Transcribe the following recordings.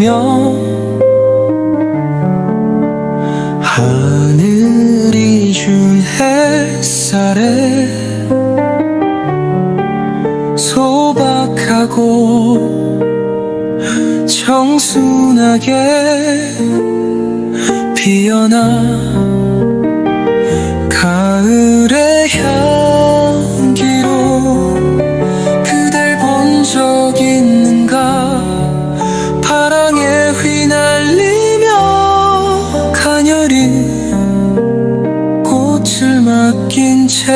흩날리며 하늘이 준 햇살에 소박하고 청순하게 피어나 맡긴 채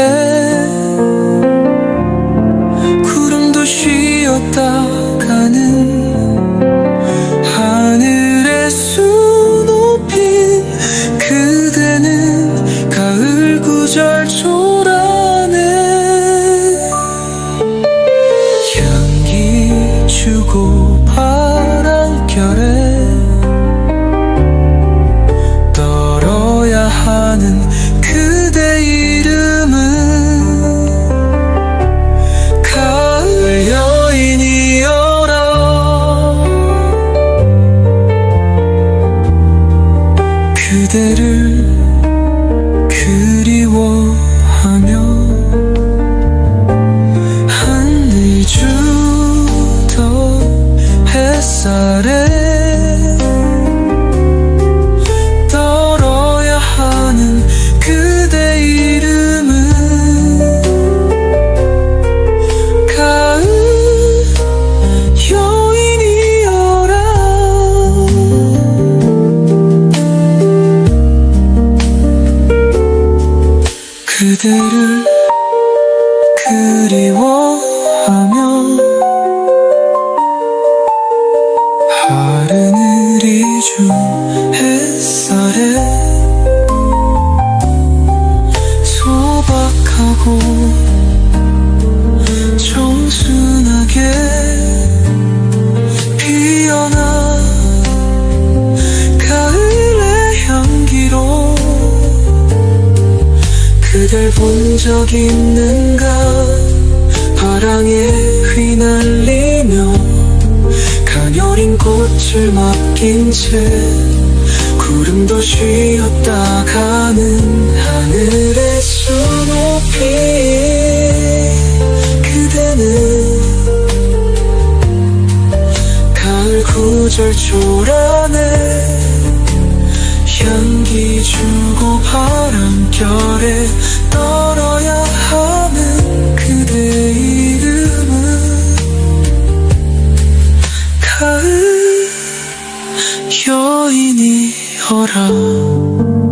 구름도 쉬었다 가는 하늘의 수높인 그대는 가을 구절 초 그대를 그리워하며 하늘 주던 햇살에 그대를 그리워하며 하늘이 준 햇살에 소박하고 그댈 본 적 있는가? 바람에 휘날리며 가녀린 꽃을 맡긴 채 구름도 쉬었다 가는 하늘의 수높이 그대는 가을 구절 초라네 llorar.